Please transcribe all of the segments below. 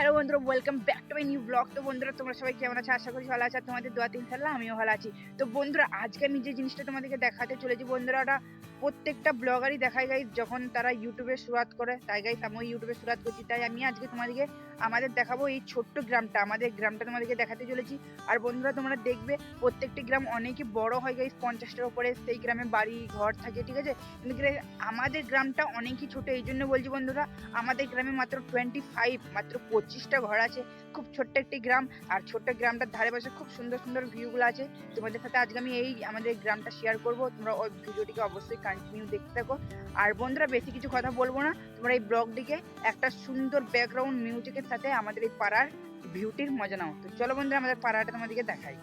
had বন্ধুরা welcome back to my new blog তো বন্ধুরা, তোমরা সবাই কেমন আছো? আশা করি ভালো আছো। তোমাদের দোয়া তিন সাল্লাহ আমিও ভালো আছি। তো বন্ধুরা, আজকে আমি যে জিনিসটা তোমাদেরকে দেখাতে চলেছি, বন্ধুরা, ওটা প্রত্যেকটা ব্লগারই দেখায় গাই যখন তারা ইউটিউবে শুরুয়াত করে, তাই গাইস আমিও ইউটিউবে শুরুয়াত করছি। তাই আমি আজকে তোমাদেরকে, আমাদের দেখাবো এই ছোট্ট গ্রামটা। আমাদের গ্রামটা তোমাদেরকে দেখাতে চলেছি। আর বন্ধুরা, তোমরা দেখবে, প্রত্যেকটি গ্রাম অনেকই বড় হয় গাইস পঞ্চাশটার উপরে। সেই গ্রামে বাড়ি, ঘর থাকে, ঠিক আছে? কিন্তু আমাদের গ্রামটা অনেকই ছোট। এই জন্য বলছি, বন্ধুরা, আমাদের গ্রামে মাত্র টোয়েন্টি ফাইভ মাত্র পঁচিশটা ঘর আছে, খুব ছোট্ট একটি গ্রাম, আর ছোট্ট গ্রামটার ধারে পাশে খুব সুন্দর সুন্দর ভিউগুলো আছে। তোমাদের সাথে আজকে আমি এই আমাদের গ্রামটা শেয়ার করব, তোমরা ওই ভিডিওটিকে অবশ্যই কন্টিনিউ দেখতে থাকো। আর বন্ধুরা, বেশি কিছু কথা বলব না, তোমরা এই ব্লগটিকে একটা সুন্দর ব্যাকগ্রাউন্ড মিউজিকের সাথে আমাদের এই পাড়ার ভিউটির মজা নাও। তো চলো বন্ধুরা, আমাদের পাড়াটা তোমাদেরকে দেখাই।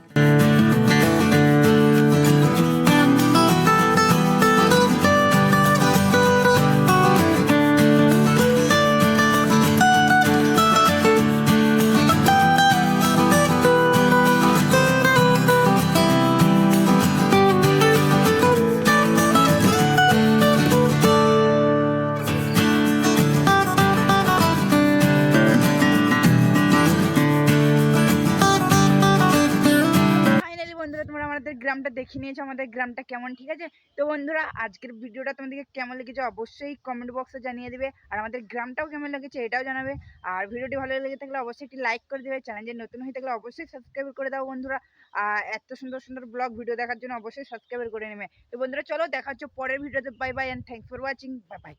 বন্ধুরা, তোমরা আমাদের গ্রামটা দেখে নিয়েছো, আমাদের গ্রামটা কেমন? ঠিক আছে? তো বন্ধুরা, আজকের ভিডিওটা তোমাদেরকে কেমন লেগেছে অবশ্যই কমেন্ট বক্সে জানিয়ে দেবে, আর আমাদের গ্রামটাও কেমন লেগেছে এটাও জানাবে, আর ভিডিওটি ভালো লেগে থাকলে অবশ্যই একটি লাইক করে দেবে চ্যানেলে নতুন হয়ে থাকলে অবশ্যই সাবস্ক্রাইব করে দাও বন্ধুরা, আর এত সুন্দর সুন্দর ব্লগ ভিডিও দেখার জন্য অবশ্যই সাবস্ক্রাইব করে নেবে। তো বন্ধুরা, চলো দেখা হচ্ছে পরের ভিডিওতে bye bye and thanks for watching bye bye